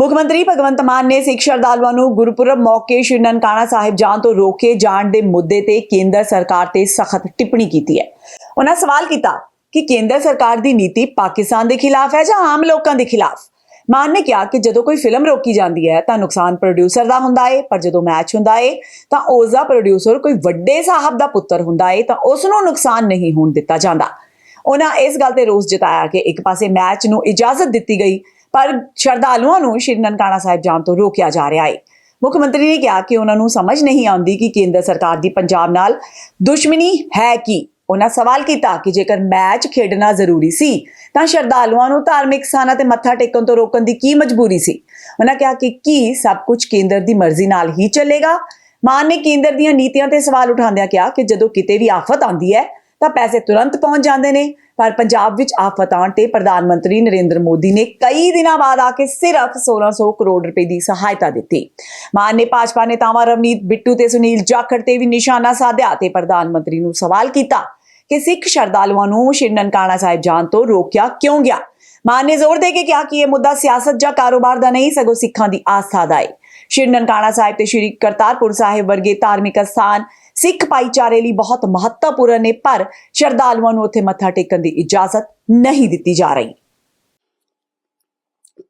ਮੁੱਖ ਮੰਤਰੀ ਭਗਵੰਤ ਮਾਨ ਨੇ ਸਿੱਖ ਸ਼ਰਧਾਲੂਆਂ ਨੂੰ ਗੁਰਪੁਰਬ ਮੌਕੇ ਸ਼੍ਰੀ ਨਨਕਾਣਾ ਸਾਹਿਬ ਜਾਣ ਤੋਂ ਰੋਕੇ ਜਾਣ ਦੇ ਮੁੱਦੇ ਤੇ ਕੇਂਦਰ ਸਰਕਾਰ ਤੇ ਸਖਤ ਟਿੱਪਣੀ ਕੀਤੀ ਹੈ। ਉਹਨਾਂ ਸਵਾਲ ਕੀਤਾ ਕਿ ਕੇਂਦਰ ਸਰਕਾਰ ਦੀ ਨੀਤੀ ਪਾਕਿਸਤਾਨ ਦੇ ਖਿਲਾਫ ਹੈ ਜਾਂ ਆਮ ਲੋਕਾਂ ਦੇ ਖਿਲਾਫ? ਮਾਨ ਨੇ ਕਿਹਾ ਕਿ ਜਦੋਂ ਕੋਈ ਫਿਲਮ ਰੋਕੀ ਜਾਂਦੀ ਹੈ ਤਾਂ ਨੁਕਸਾਨ ਪ੍ਰੋਡਿਊਸਰ ਦਾ ਹੁੰਦਾ ਏ, ਪਰ ਜਦੋਂ ਮੈਚ ਹੁੰਦਾ ਏ, ਤਾਂ ਉਸ ਦਾ ਪ੍ਰੋਡਿਊਸਰ ਕੋਈ ਵੱਡੇ ਸਾਹਿਬ ਦਾ ਪੁੱਤਰ ਹੁੰਦਾ ਏ, ਤਾਂ ਉਸ ਨੂੰ ਨੁਕਸਾਨ ਨਹੀਂ ਹੋਣ ਦਿੱਤਾ ਜਾਂਦਾ। ਉਹਨਾਂ ਇਸ ਗੱਲ ਤੇ ਰੋਸ ਜਤਾਇਆ ਕਿ ਇੱਕ ਪਾਸੇ ਮੈਚ ਨੂੰ ਇਜਾਜ਼ਤ ਦਿੱਤੀ ਗਈ ਪਰ ਸ਼ਰਧਾਲੂਆਂ ਨੂੰ ਸ਼੍ਰੀ ਨਨਕਾਣਾ ਸਾਹਿਬ ਜਾਣ ਤੋਂ ਰੋਕਿਆ ਜਾ ਰਿਹਾ ਹੈ ਮੁੱਖ ਮੰਤਰੀ ਨੇ ਕਿਹਾ ਕਿ ਉਹਨਾਂ ਨੂੰ ਸਮਝ ਨਹੀਂ ਆਉਂਦੀ ਕਿ ਕੇਂਦਰ ਸਰਕਾਰ ਦੀ ਪੰਜਾਬ ਨਾਲ ਦੁਸ਼ਮਣੀ ਹੈ ਕੀ। ਉਹਨਾਂ ਸਵਾਲ ਕੀਤਾ ਕਿ ਜੇਕਰ ਮੈਚ ਖੇਡਣਾ ਜ਼ਰੂਰੀ ਸੀ, ਤਾਂ ਸ਼ਰਧਾਲੂਆਂ ਨੂੰ ਧਾਰਮਿਕ ਸਥਾਨਾਂ ਤੇ ਮੱਥਾ ਟੇਕਣ ਤੋਂ ਰੋਕਣ ਦੀ ਕੀ ਮਜਬੂਰੀ ਸੀ? ਉਹਨਾਂ ਕਿਹਾ ਕਿ ਕੀ ਸਭ ਕੁਝ ਕੇਂਦਰ ਦੀ ਮਰਜ਼ੀ ਨਾਲ ਹੀ ਚੱਲੇਗਾ। ਮਾਨ ਨੇ ਕੇਂਦਰ ਦੀਆਂ ਨੀਤੀਆਂ ਤੇ ਸਵਾਲ ਉਠਾਉਂਦਿਆਂ ਕਿਹਾ ਕਿ ਜਦੋਂ ਕਿਤੇ ਵੀ ਆਫਤ ਆਉਂਦੀ ਹੈ ਤਾਂ ਪੈਸੇ ਤੁਰੰਤ ਪਹੁੰਚ ਜਾਂਦੇ ਨੇ। ਪਰ ਪੰਜਾਬ ਵਿੱਚ ਆਫਤ ਆਉਣ ਤੇ ਪ੍ਰਧਾਨ ਮੰਤਰੀ ਨਰਿੰਦਰ ਮੋਦੀ ਨੇ ਕਈ ਦਿਨਾਂ ਬਾਅਦ ਆ ਕੇ ਸਿਰਫ 1600 ਕਰੋੜ ਰੁਪਏ ਦੀ ਸਹਾਇਤਾ ਦਿੱਤੀ। ਮਾਨ ਨੇ ਭਾਜਪਾ ਨੇਤਾਵਾਂ ਰਵਨੀਤ ਬਿੱਟੂ ਤੇ ਸੁਨੀਲ ਜਾਖੜ ਤੇ ਵੀ ਨਿਸ਼ਾਨਾ ਸਾਧਿਆ ਤੇ ਪ੍ਰਧਾਨ ਮੰਤਰੀ ਨੂੰ ਸਵਾਲ ਕੀਤਾ ਕਿ ਸਿੱਖ ਸ਼ਰਧਾਲੂਆਂ ਨੂੰ ਸ਼੍ਰੀ ਨਨਕਾਣਾ ਸਾਹਿਬ ਜਾਣ ਤੋਂ ਰੋਕਿਆ ਕਿਉਂ ਗਿਆ? ਮਾਨ ਨੇ ਜ਼ੋਰ ਦੇ ਕੇ ਕਿਹਾ ਕਿ ਇਹ ਮੁੱਦਾ ਸਿਆਸਤ ਜਾਂ ਕਾਰੋਬਾਰ ਦਾ ਨਹੀਂ, ਸਗੋਂ ਸਿੱਖਾਂ ਦੀ ਆਸਥਾ ਦਾ ਹੈ ਸ਼੍ਰੀ ਨਨਕਾਣਾ ਸਾਹਿਬ ਤੇ ਸ਼੍ਰੀ ਕਰਤਾਰਪੁਰ ਸਾਹਿਬ ਵਰਗੇ ਧਾਰਮਿਕ ਸਥਾਨ ਸਿੱਖ ਭਾਈਚਾਰੇ ਲਈ ਬਹੁਤ ਮਹੱਤਵਪੂਰਨ ਨੇ, ਪਰ ਸ਼ਰਧਾਲੂਆਂ ਨੂੰ ਉੱਥੇ ਮੱਥਾ ਟੇਕਣ ਦੀ ਇਜਾਜ਼ਤ ਨਹੀਂ ਦਿੱਤੀ ਜਾ ਰਹੀ।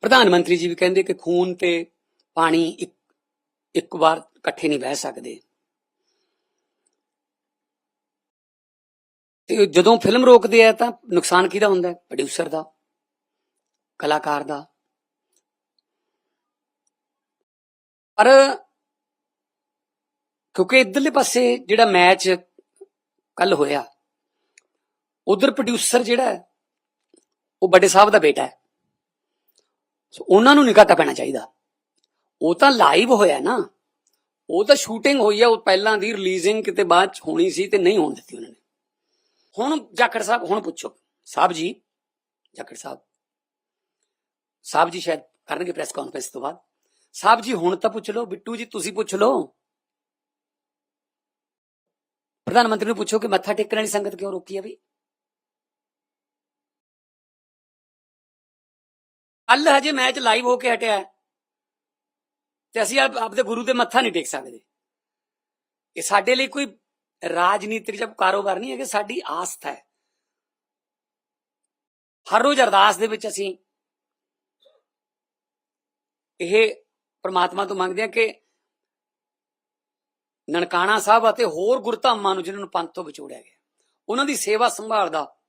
ਪ੍ਰਧਾਨ ਮੰਤਰੀ ਜੀ ਵੀ ਕਹਿੰਦੇ ਕਿ ਖੂਨ ਤੇ ਪਾਣੀ ਇੱਕ ਇੱਕ ਵਾਰ ਇਕੱਠੇ ਨਹੀਂ ਬਹਿ ਸਕਦੇ। ਤੇ ਜਦੋਂ ਫਿਲਮ ਰੋਕਦੇ ਆ ਤਾਂ ਨੁਕਸਾਨ ਕਿਹਦਾ ਹੁੰਦਾ ਪ੍ਰੋਡਿਊਸਰ ਦਾ, ਕਲਾਕਾਰ ਦਾ। ਪਰ ਕਿਉਂਕਿ ਇਧਰਲੇ ਪਾਸੇ ਜਿਹੜਾ ਮੈਚ ਕੱਲ ਹੋਇਆ, ਉਧਰ ਪ੍ਰੋਡਿਊਸਰ ਜਿਹੜਾ ਉਹ ਵੱਡੇ ਸਾਹਿਬ ਦਾ ਬੇਟਾ ਹੈ। ਸੋ ਉਹਨਾਂ ਨੂੰ ਨਿਕਾਤਾ ਪੈਣਾ ਚਾਹੀਦਾ। ਉਹ ਤਾਂ ਲਾਈਵ ਹੋਇਆ ਨਾ। ਉਹ ਤਾਂ ਸ਼ੂਟਿੰਗ ਹੋਈ ਆ, ਉਹ ਪਹਿਲਾਂ ਦੀ ਰਿਲੀਜ਼ਿੰਗ ਕਿਤੇ ਬਾਅਦ ਚ ਹੋਣੀ ਸੀ ਤੇ ਨਹੀਂ ਹੋਣ ਦਿੱਤੀ ਉਹਨਾਂ ਨੇ। ਹੁਣ ਜਾਖੜ ਸਾਹਿਬ, ਹੁਣ ਪੁੱਛੋ। ਸਾਹਿਬ ਜੀ, ਜਾਖੜ ਸਾਹਿਬ। ਸਾਹਿਬ ਜੀ ਸ਼ਾਇਦ ਕਰਨਗੇ ਪ੍ਰੈਸ ਕਾਨਫਰੰਸ ਤੋਂ ਬਾਅਦ। ਸਾਹਿਬ ਜੀ ਹੁਣ ਤਾਂ ਪੁੱਛ ਲਓ ਬਿੱਟੂ ਜੀ ਤੁਸੀਂ ਪੁੱਛ ਲਓ ਪ੍ਰਧਾਨ ਮੰਤਰੀ ਨੂੰ ਪੁੱਛੋ ਕਿ ਮੱਥਾ ਟੇਕਣ ਵਾਲੀ ਸੰਗਤ ਕਿਉਂ ਰੋਕੀ ਆ ਵੀ ਕੱਲ ਹਜੇ ਮੈਚ ਲਾਈਵ ਹੋ ਕੇ ਹਟਿਆ ਹੈ ਤੇ ਅਸੀਂ ਆਪ- ਆਪਦੇ ਗੁਰੂ ਦੇ ਮੱਥਾ ਨਹੀਂ ਟੇਕ ਸਕਦੇ ਇਹ ਸਾਡੇ ਲਈ ਕੋਈ ਰਾਜਨੀਤਿਕ ਜਾਂ ਕਾਰੋਬਾਰ ਨਹੀਂ ਹੈ ਕਿ ਸਾਡੀ ਆਸਥਾ ਹੈ ਹਰ ਰੋਜ਼ ਅਰਦਾਸ ਦੇ ਵਿੱਚ ਅਸੀਂ ਇਹ ਪ੍ਰਮਾਤਮਾ ਤੋਂ ਮੰਗਦੇ ਹਾਂ ਕਿ ਨਨਕਾਣਾ ਸਾਹਿਬ ਅਤੇ ਹੋਰ ਗੁਰਧਾਮਾਂ ਨੂੰ ਜਿਨ੍ਹਾਂ ਨੂੰ ਪੰਥ ਤੋਂ ਵਿਛੋੜਿਆ ਗਿਆ, ਉਹਨਾਂ ਦੀ ਸੇਵਾ ਸੰਭਾਲ ਦਾ